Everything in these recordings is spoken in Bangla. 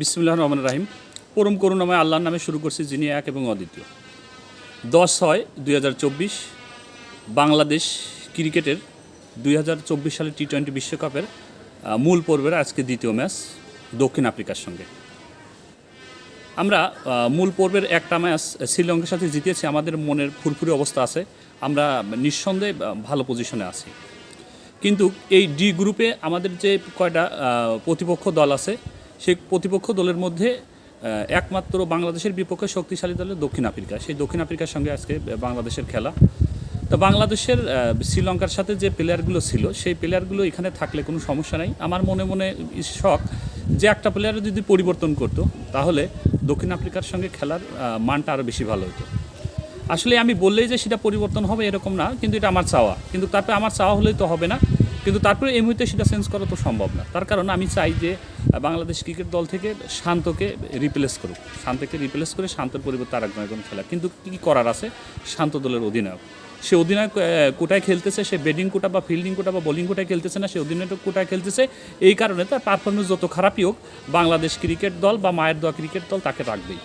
বিসমুল্লাহ রহমান রাহিম। পরম করুণাময় আল্লাহর নামে শুরু করছি যিনি এক এবং অদ্বিতীয়। দশ ছয় দুই বাংলাদেশ ক্রিকেটের দুই সালের টি টোয়েন্টি বিশ্বকাপের মূল পর্বের আজকে দ্বিতীয় ম্যাচ দক্ষিণ আফ্রিকার সঙ্গে। আমরা মূল পর্বের একটা ম্যাচ শ্রীলঙ্কার সাথে জিতেছি, আমাদের মনের ফুরফুরি অবস্থা আছে, আমরা নিঃসন্দেহে ভালো পজিশনে আছি। কিন্তু এই ডি গ্রুপে আমাদের যে কয়টা প্রতিপক্ষ দল আছে সেই প্রতিপক্ষ দলের মধ্যে একমাত্র বাংলাদেশের বিপক্ষে শক্তিশালী দল হলো দক্ষিণ আফ্রিকা। সেই দক্ষিণ আফ্রিকার সঙ্গে আজকে বাংলাদেশের খেলা। তো বাংলাদেশের শ্রীলঙ্কার সাথে যে প্লেয়ারগুলো ছিল, সেই প্লেয়ারগুলো এখানে থাকলে কোনো সমস্যা নেই। আমার মনে মনে শখ যে একটা প্লেয়ার যদি পরিবর্তন করতো, তাহলে দক্ষিণ আফ্রিকার সঙ্গে খেলার মানটা আরও বেশি ভালো হতো আসলে আমি বললেই যে সেটা পরিবর্তন হবে এরকম না, কিন্তু এটা আমার চাওয়া। কিন্তু তারপরে আমার চাওয়া হলেই তো হবে না। কিন্তু তারপরে এই মুহূর্তে সেটা চেঞ্জ করা তো সম্ভব না। তার কারণ আমি চাই যে বাংলাদেশ ক্রিকেট দল থেকে শান্তকে রিপ্লেস করুক। শান্তকে রিপ্লেস করে শান্তর পরিবর্তে আর একজন খেলা। কিন্তু কী করার আছে? শান্ত দলের অধিনায়ক। সে অধিনায়ক কোটায় খেলতেছে, সে ব্যাটিং কোটা বা ফিল্ডিং কোটা বা বোলিং কোটায় খেলতেছে না, সে অধিনায়ক কোটায় খেলতেছে। এই কারণে তার পারফরমেন্স যত খারাপই হোক, বাংলাদেশ ক্রিকেট দল বা মায়ের দোয়া ক্রিকেট দল তাকে রাখবেই।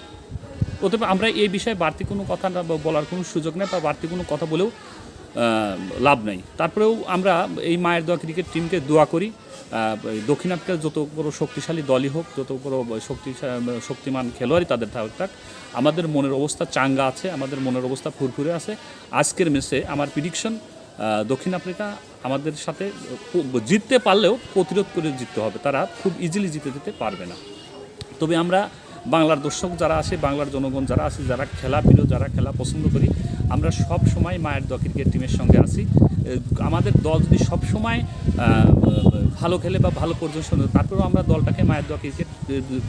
অতএব আমরা এই বিষয়ে বাড়তি কোনো কথা বলার কোনো সুযোগ নেই বা বাড়তি কোনো কথা বলেও লাভ নাই। তারপরেও আমরা এই মায়ের দোয়া ক্রিকেট টিমকে দোয়া করি। দক্ষিণ আফ্রিকার যত বড় শক্তিশালী দলই হোক, যত বড় শক্তি শক্তিমান খেলোয়াড়ই তাদের থাক, আমাদের মনের অবস্থা চাঙ্গা আছে, আমাদের মনের অবস্থা ফুরফুরে আছে। আজকের ম্যাচে আমার প্রিডিকশন দক্ষিণ আফ্রিকা আমাদের সাথে জিততে পারলেও প্রতিরোধ করে জিততে হবে। তারা খুব ইজিলি জিতে দিতে পারবে না। তবে আমরা বাংলার দর্শক যারা আছে, বাংলার জনগণ যারা আছে, যারা খেলা প্রিয় যারা খেলা পছন্দ করি, আমরা সব সময় মায়ের দল ক্রিকেট টিমের সঙ্গে আছি। আমাদের দল যদি সব সময় ভালো খেলে বা ভালো প্রদর্শন তারপরেও আমরা দলটাকে মায়ের দল ক্রিকেট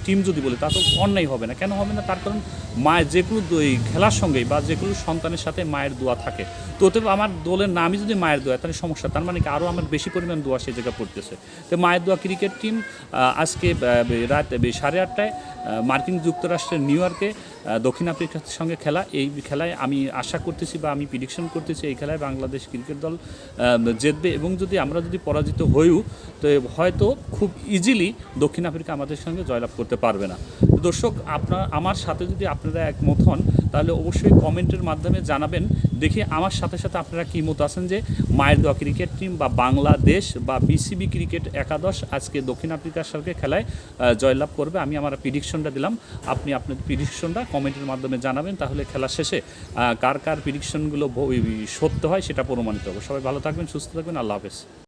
টিম যদি বলি তা তো অন্যায় হবে না। কেন হবে না? তার কারণ মায়ের যে কোনো এই খেলার সঙ্গেই বা যে কোনো সন্তানের সাথে মায়ের দোয়া থাকে। তো অতএব আমার দলের নামই যদি মায়ের দোয়া, তাহলে সমস্যা তার মানে কি? আরও আমার বেশি পরিমাণ দোয়া সেই জায়গায় পড়তেছে। তো মায়ের দোয়া ক্রিকেট টিম আজকে রাত সাড়ে আটটায় মার্কিন যুক্তরাষ্ট্রের নিউ ইয়র্কে দক্ষিণ আফ্রিকার সঙ্গে খেলা। এই খেলায় আমি আশা করতেছি বা আমি প্রিডিকশন করতেছি এই খেলায় বাংলাদেশ ক্রিকেট দল জিতবে। এবং যদি আমরা যদি পরাজিত হইও তো হয়তো খুব ইজিলি দক্ষিণ আফ্রিকা আমাদের সঙ্গে জয়লাভ করতে পারবে না। দর্শক, আপনার, আমার সাথে যদি আপনারা একমত হন, তাহলে অবশ্যই কমেন্টের মাধ্যমে জানাবেন, দেখি আমার সাথে সাথে আপনারা কী মত আছেন যে মায়ের দোয়া ক্রিকেট টিম বা বাংলাদেশ বা বিসিবি ক্রিকেট একাদশ আজকে দক্ষিণ আফ্রিকার সঙ্গে খেলায় জয়লাভ করবে। আমি আমার প্রিডিকশনটা দিলাম। আপনি আপনার প্রিডিকশনটা কমেন্টের মাধ্যমে জানাবেন, তাহলে খেলা শেষে কার কার প্রিডিকশনগুলো সত্য হয় সেটা প্রমাণিত হবে। সবাই ভালো থাকবেন, সুস্থ থাকবেন, আল্লাহ হাফেজ।